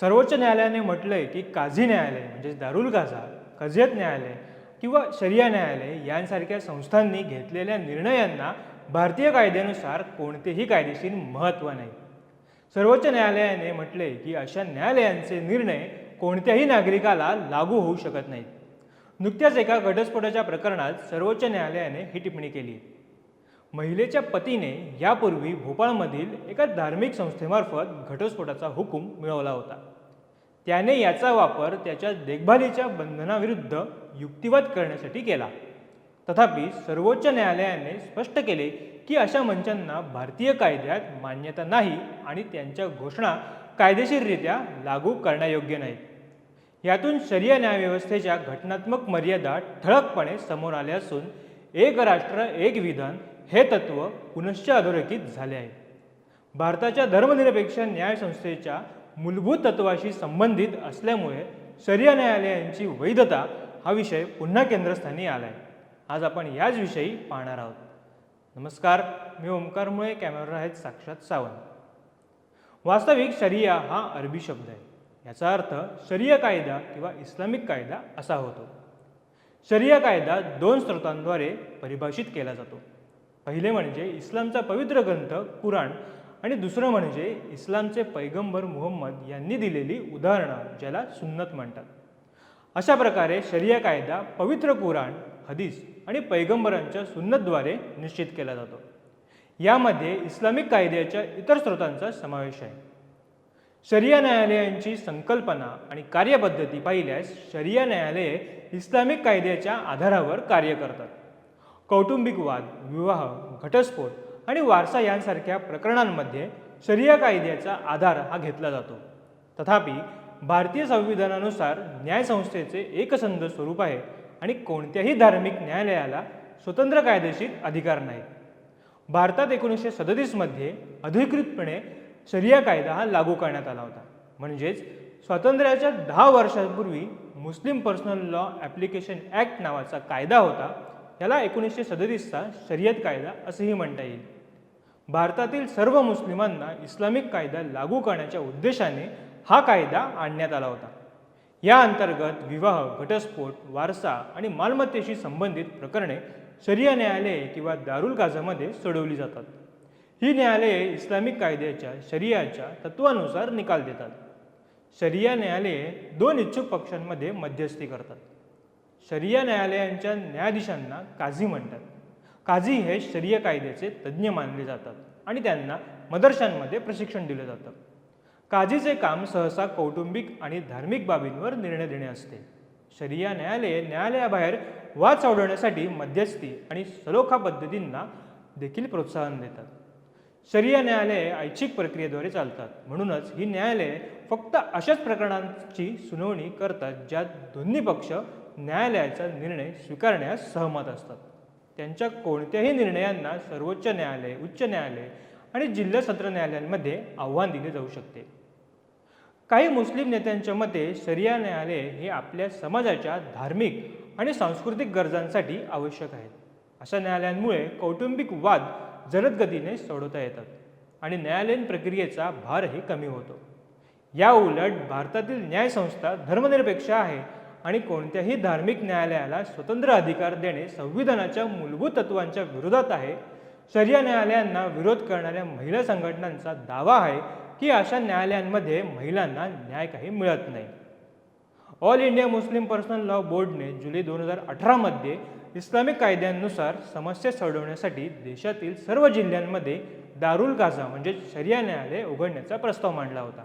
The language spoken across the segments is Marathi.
सर्वोच्च न्यायालयाने म्हटलं आहे की काझी न्यायालय म्हणजे दारुल गाझा कजियत न्यायालय किंवा शरिया न्यायालय यांसारख्या संस्थांनी घेतलेल्या निर्णयांना भारतीय कायद्यानुसार कोणतेही कायदेशीर महत्त्व नाही. सर्वोच्च न्यायालयाने म्हटले की अशा न्यायालयांचे निर्णय कोणत्याही नागरिकाला लागू होऊ शकत नाहीत. नुकत्याच एका घटस्फोटाच्या प्रकरणात सर्वोच्च न्यायालयाने ही टिप्पणी केली महिलेच्या पतीने यापूर्वी भोपाळमधील एका धार्मिक संस्थेमार्फत घटस्फोटाचा हुकूम मिळवला होता. त्याने याचा वापर त्याच्या देखभालीच्या बंधनाविरुद्ध युक्तिवाद करण्यासाठी केला. तथापि सर्वोच्च न्यायालयाने स्पष्ट केले की अशा मंचांना भारतीय कायद्यात मान्यता नाही आणि त्यांच्या घोषणा कायदेशीररित्या लागू करण्यायोग्य नाहीत. यातून शरीय न्यायव्यवस्थेच्या घटनात्मक मर्यादा ठळकपणे समोर आल्या असून एक राष्ट्र एक विधान हे तत्व पुनश्च अधोरेखित झाले आहे. भारताच्या धर्मनिरपेक्ष न्याय संस्थेच्या मूलभूत तत्वाशी संबंधित असल्यामुळे शरिया न्यायालयांची वैधता हा विषय पुन्हा केंद्रस्थानी आला आहे आज आपण याच विषयी पाहणार आहोत. नमस्कार मी ओंकार मुळे कॅमेरा आहेत साक्षात सावंत. वास्तविक शरिया हा अरबी शब्द आहे. याचा अर्थ शरिया कायदा किंवा इस्लामिक कायदा असा होतो. शरिया कायदा दोन स्रोतांद्वारे परिभाषित केला जातो. पहिले म्हणजे इस्लामचा पवित्र ग्रंथ कुराण आणि दुसरं म्हणजे इस्लामचे पैगंबर मुहम्मद यांनी दिलेली उदाहरणं ज्याला सुन्नत म्हणतात. अशा प्रकारे शरिया कायदा पवित्र कुराण हदीस आणि पैगंबरांच्या सुन्नतद्वारे निश्चित केला जातो. यामध्ये इस्लामिक कायद्याच्या इतर स्रोतांचा समावेश आहे. शरिया न्यायालयांची संकल्पना आणि कार्यपद्धती पाहिल्यास शरिया न्यायालये इस्लामिक कायद्याच्या आधारावर कार्य करतात. कौटुंबिक वाद विवाह घटस्फोट आणि वारसा यांसारख्या प्रकरणांमध्ये शरिया कायद्याचा आधार हा घेतला जातो. तथापि भारतीय संविधानानुसार न्यायसंस्थेचे एकसंध स्वरूप आहे आणि कोणत्याही धार्मिक न्यायालयाला स्वतंत्र कायदेशीर अधिकार नाही भारतात एकोणीसशे सदतीसमध्ये अधिकृतपणे शरिया कायदा हा लागू करण्यात आला होता. म्हणजेच स्वातंत्र्याच्या दहा वर्षांपूर्वी Muslim personal law application act नावाचा कायदा होता याला एकोणीसशे सदतीसचा शर्यत कायदा असेही म्हणता येईल. भारतातील सर्व मुस्लिमांना इस्लामिक कायदा लागू करण्याच्या उद्देशाने हा कायदा आणण्यात आला होता. या अंतर्गत विवाह घटस्फोट वारसा आणि मालमत्तेशी संबंधित प्रकरणे शरिया न्यायालये किंवा दारुल काझामध्ये सोडवली जातात. ही न्यायालये इस्लामिक कायद्याच्या शरियाच्या तत्वानुसार निकाल देतात. शरिया न्यायालये दोन इच्छुक पक्षांमध्ये मध्यस्थी करतात. शरिया न्यायालयांच्या न्यायाधीशांना काझी म्हणतात. काझी हे शरिया कायद्याचे तज्ज्ञ मानले जातात आणि त्यांना मदरशांमध्ये प्रशिक्षण दिलं जातं. काझीचे काम सहसा कौटुंबिक आणि धार्मिक बाबींवर निर्णय देणे असते. शरिया न्यायालये न्यायालयाबाहेर वाद सोडवण्यासाठी मध्यस्थी आणि सलोखा पद्धतींना देखील प्रोत्साहन देतात. शरिया न्यायालये ऐच्छिक प्रक्रियेद्वारे चालतात. म्हणूनच ही न्यायालये फक्त अशाच प्रकरणांची सुनावणी करतात ज्यात दोन्ही पक्ष न्यायालयाचा निर्णय स्वीकारण्यास सहमत असतात. त्यांच्या कोणत्याही निर्णयांना सर्वोच्च न्यायालय उच्च न्यायालय आणि जिल्हा सत्र न्यायालयांमध्ये आव्हान दिले जाऊ शकते. काही मुस्लिम नेत्यांच्या मते शरिया न्यायालय हे आपल्या समाजाच्या धार्मिक आणि सांस्कृतिक गरजांसाठी आवश्यक आहेत अशा न्यायालयांमुळे कौटुंबिक वाद जलद गतीने सोडवता येतात आणि न्यायालयीन प्रक्रियेचा भारही कमी होतो. या उलट भारतातील न्यायसंस्था धर्मनिरपेक्ष आहे आणि कोणत्याही धार्मिक न्यायालयाला स्वतंत्र अधिकार देणे संविधानाच्या मूलभूत तत्वांच्या विरोधात आहे. शरिया न्यायालयांना विरोध करणाऱ्या महिला संघटनांचा दावा आहे की अशा न्यायालयांमध्ये महिलांना न्याय काही मिळत नाही. All India Muslim personal law बोर्डने जुलै दोन हजार अठरामध्ये इस्लामिक कायद्यांनुसार समस्या सोडवण्यासाठी देशातील सर्व जिल्ह्यांमध्ये दारुल गाझा म्हणजे शरिया न्यायालय उघडण्याचा प्रस्ताव मांडला होता.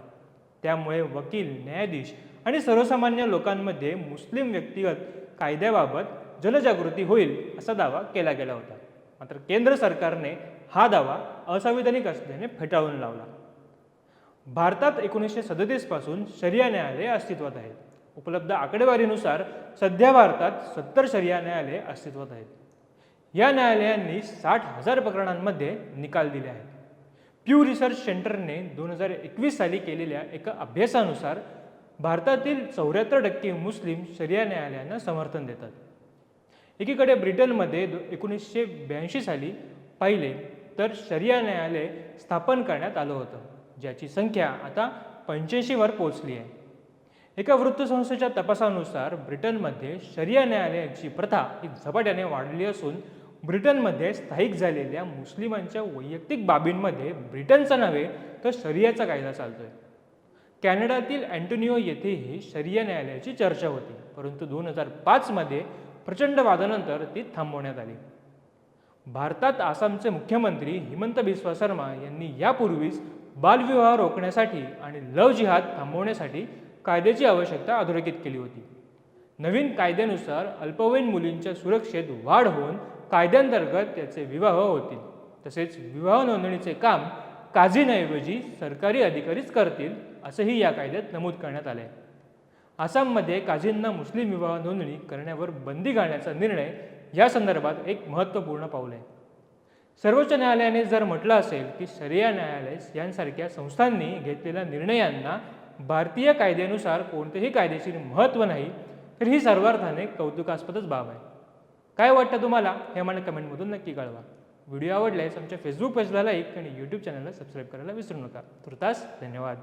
त्यामुळे वकील न्यायाधीश आणि सर्वसामान्य लोकांमध्ये मुस्लिम व्यक्तिगत कायद्याबाबत जनजागृती होईल असा दावा केला गेला होता. मात्र केंद्र सरकारने हा दावा असंविधानिक असल्याने फेटाळून लावला. भारतात एकोणीसशे सदतीसपासून शरिया न्यायालये अस्तित्वात आहेत. उपलब्ध आकडेवारीनुसार सध्या भारतात सत्तर शरिया न्यायालये अस्तित्वात आहेत. या न्यायालयांनी साठ हजार प्रकरणांमध्ये निकाल दिले आहेत. प्यू रिसर्च सेंटरने दोन हजार एकवीस साली केलेल्या एका अभ्यासानुसार भारतातील चौऱ्याहत्तर टक्के मुस्लिम शरिया न्यायालयांना समर्थन देतात. एकीकडे ब्रिटनमध्ये दो एकोणीसशे ब्याऐंशी साली पाहिले तर शरिया न्यायालय स्थापन करण्यात आलं होतं ज्याची संख्या आता पंच्याऐंशीवर पोचली आहे. एका वृत्तसंस्थेच्या तपासानुसार ब्रिटनमध्ये शरिया न्यायालयाची प्रथा ही झपाट्याने वाढली असून ब्रिटनमध्ये स्थायिक झालेल्या मुस्लिमांच्या वैयक्तिक बाबींमध्ये ब्रिटनचा नव्हे तर शरियाचा कायदा चालतोय. कॅनडातील अँटोनिओ येथेही शरिया न्यायालयाची चर्चा होती. परंतु दोन हजार पाचमध्ये प्रचंड वादानंतर ती थांबवण्यात आली. भारतात आसामचे मुख्यमंत्री हिमंत बिस्वा शर्मा यांनी यापूर्वीच बालविवाह रोखण्यासाठी आणि लव जिहाद थांबवण्यासाठी कायद्याची आवश्यकता अधोरेखित केली होती. नवीन कायद्यानुसार अल्पवयीन मुलींच्या सुरक्षेत वाढ होऊन कायद्यांतर्गत त्याचे विवाह होतील. तसेच विवाह नोंदणीचे काम काझींऐवजी सरकारी अधिकारीच करतील असंही या कायद्यात नमूद करण्यात आलं आहे आसाममध्ये काझींना मुस्लिम विवाह नोंदणी करण्यावर बंदी घालण्याचा निर्णय या संदर्भात एक महत्त्वपूर्ण पाऊल आहे. सर्वोच्च न्यायालयाने जर म्हटलं असेल की शरिया न्यायालय यांसारख्या संस्थांनी घेतलेल्या निर्णयांना भारतीय कायद्यानुसार कोणतेही कायदेशीर महत्त्व नाही तर ही सर्वार्थाने कौतुकास्पदच बाब आहे. काय वाटतं तुम्हाला? हे मला कमेंटमधून नक्की कळवा. व्हिडिओ आवडल्यास आमच्या फेसबुक पेजला लाईक आणि यूट्यूब चॅनलला सबस्क्राईब करायला विसरू नका. तुर्तास धन्यवाद.